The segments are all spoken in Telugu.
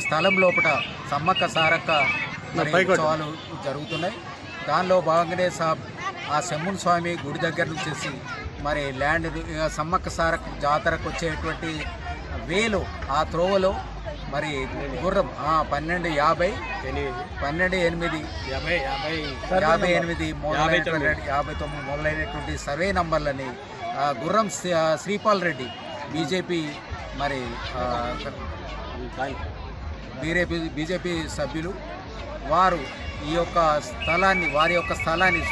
స్థలం లోపల సమ్మక్క సారక్క ఉత్సవాలు జరుగుతున్నాయి. దానిలో భాగంగానే సా ఆ సెమ్మున్ స్వామి గుడి దగ్గర నుంచి మరి ల్యాండ్ సమ్మక్క సారక్క జాతరకు వచ్చేటువంటి వేలు ఆ త్రోవలో మరి గుర్రం ఆ, పన్నెండు యాభై పన్నెండు ఎనిమిది యాభై యాభై యాభై ఎనిమిది మొదలైనటువంటి యాభై తొమ్మిది మొదలైనటువంటి సర్వే నంబర్లని ఆ, గుర్రం శ్రీపాల్ రెడ్డి బీజేపీ మరి బీజేపీ బీజేపీ సభ్యులు వారు ఈ యొక్క స్థలాన్ని వారి యొక్క స్థలాన్ని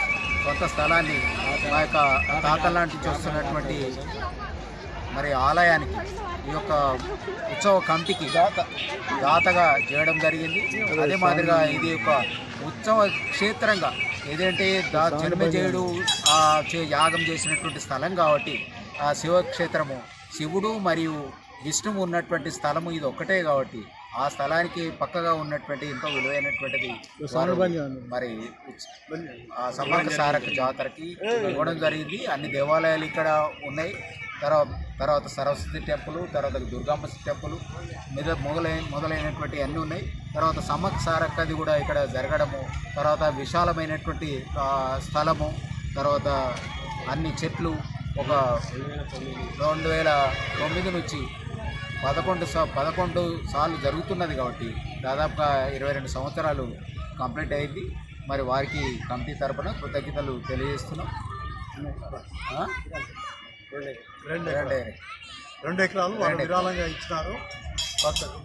సొంత స్థలాన్ని మా యొక్క తాతల లాంటి చూస్తున్నటువంటి మరి ఆలయానికి ఈ యొక్క ఉత్సవ కమిటీకి దాతగా చేయడం జరిగింది. అదే మాదిరిగా ఇది ఒక ఉత్సవ క్షేత్రంగా ఏదంటే దా జన్మజేయుడు యాగం చేసినటువంటి స్థలం కాబట్టి ఆ శివక్షేత్రము శివుడు మరియు విష్ణువు ఉన్నటువంటి స్థలము ఇది ఒక్కటే కాబట్టి ఆ స్థలానికి పక్కగా ఉన్నటువంటి ఎంతో విలువైనటువంటిది మరి ఆ సమ్మక్క సారక జాతరకి ఇవ్వడం జరిగింది. అన్ని దేవాలయాలు ఇక్కడ ఉన్నాయి. తర్వాత తర్వాత సరస్వతి టెంపుల్ తర్వాత దుర్గమ్మ టెంపుల్ మీద మొదలైన మొదలైనటువంటి అన్నీ ఉన్నాయి. తర్వాత సమ్మక్క సారక్కది కూడా ఇక్కడ జరగడము తర్వాత విశాలమైనటువంటి స్థలము తర్వాత అన్ని చెట్లు ఒక రెండు వేల తొమ్మిది నుంచి పదకొండు సా పదకొండు సార్లు జరుగుతున్నది కాబట్టి దాదాపుగా ఇరవై రెండు సంవత్సరాలు కంప్లీట్ అయింది. మరి వారికి కమిటీ తరపున కృతజ్ఞతలు తెలియజేస్తున్నాం? రెండు రెండే. రెండు ఎకరాలు వాళ్ళు విరాళంగా ఇచ్చినారు.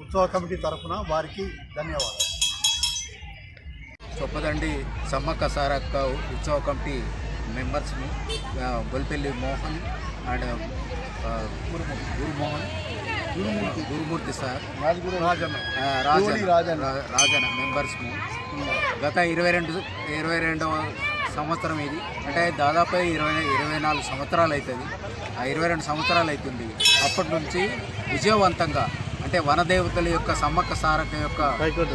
ఉత్సవ కమిటీ తరఫున వారికి ధన్యవాదాలు. చొప్పదండి సమ్మక్క సారక్క ఉత్సవ కమిటీ మెంబర్స్ని ఆ, గొల్పెల్లి మోహన్ అండ్ గురుమోహన్. గురుమూర్తి. గురుమూర్తి సార్. రాజన్న. ఆ, రాజన్ గోడి రాజన్. రా- రాజన్ మెంబర్స్ని గత ఇరవై రెండు ఇరవై రెండవ సంవత్సరం ఇది. అంటే దాదాపు ఇరవై ఇరవై నాలుగు సంవత్సరాలు అవుతుంది. ఆ ఇరవై రెండు సంవత్సరాలు అవుతుంది. అప్పటి నుంచి విజయవంతంగా అంటే వనదేవతల యొక్క సమ్మక్క సారక యొక్క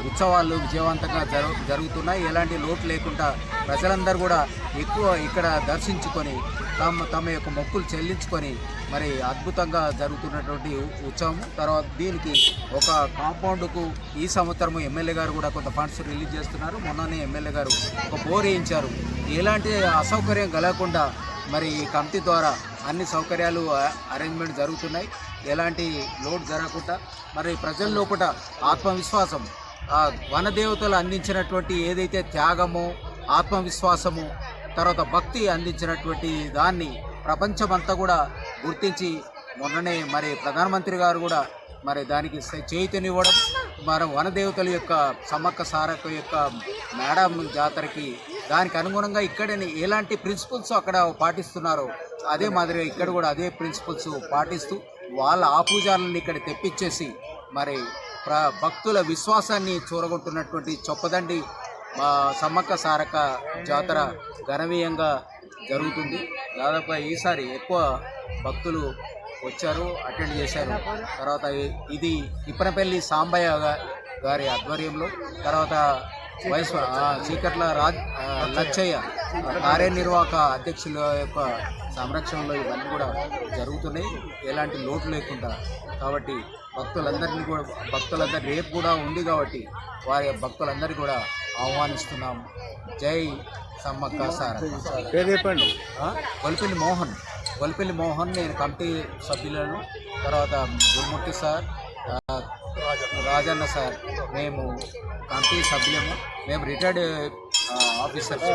ఉత్సవాలు విజయవంతంగా జరుగుతున్నాయి. ఎలాంటి లోటు లేకుండా ప్రజలందరూ కూడా ఎక్కువ ఇక్కడ దర్శించుకొని తమ తమ యొక్క మొక్కులు చెల్లించుకొని మరి అద్భుతంగా జరుగుతున్నటువంటి ఉత్సవం. తర్వాత దీనికి ఒక కాంపౌండ్కు ఈ సంవత్సరం ఎమ్మెల్యే గారు కూడా కొంత ఫండ్స్ రిలీజ్ చేస్తున్నారు. మొన్ననే ఎమ్మెల్యే గారు ఒక బోర్ వేయించారు. ఎలాంటి అసౌకర్యం కలగకుండా మరి ఈ కమిటీ ద్వారా అన్ని సౌకర్యాలు అరేంజ్మెంట్ జరుగుతున్నాయి. ఎలాంటి లోడ్ జరగకుండా మరి ప్రజల లోపల ఆత్మవిశ్వాసం ఆ వనదేవతలు అందించినటువంటి ఏదైతే త్యాగము ఆత్మవిశ్వాసము తర్వాత భక్తి అందించినటువంటి దాన్ని ప్రపంచమంతా కూడా గుర్తించి మొన్ననే మరి ప్రధానమంత్రి గారు కూడా మరి దానికి స- మన మరి వనదేవతల యొక్క సమ్మక్క సారక్క యొక్క మేడం జాతరకి దానికి అనుగుణంగా ఇక్కడ ఎలాంటి ప్రిన్సిపల్స్ అక్కడ పాటిస్తున్నారో అదే మాదిరిగా ఇక్కడ కూడా అదే ప్రిన్సిపల్స్ పాటిస్తూ వాళ్ళ ఆపూజాలను ఇక్కడ తెప్పించేసి మరి ప్ర భక్తుల విశ్వాసాన్ని చూరగొట్టున్నటువంటి చొప్పదండి మా సమ్మక్క సారక్క జాతర గణవీయంగా జరుగుతుంది. దాదాపు ఈసారి ఎక్కువ భక్తులు వచ్చారు అటెండ్ చేశారు. తర్వాత ఇది ఇప్పనపల్లి సాంబయ్య గారి ఆధ్వర్యంలో. తర్వాత వైస్ చీకట్ల రాజ్ లచ్చయ్య కార్యనిర్వాహక అధ్యక్షుల యొక్క సంరక్షణలో ఇవన్నీ కూడా జరుగుతున్నాయి. ఎలాంటి లోటు లేకుండా కాబట్టి భక్తులందరినీ కూడా భక్తులందరూ రేపు కూడా ఉంది కాబట్టి వారి భక్తులందరినీ కూడా ఆహ్వానిస్తున్నాం. జై సమ్మక్క ఆ? గొల్పెల్లి మోహన్. గొల్పెల్లి మోహన్ నేను కమిటీ సభ్యులను తర్వాత గురుమూర్తి సార్ రాజన్న సార్ మేము కమిటీ సభ్యులము మేము రిటైర్డ్ ఆఫీసర్స్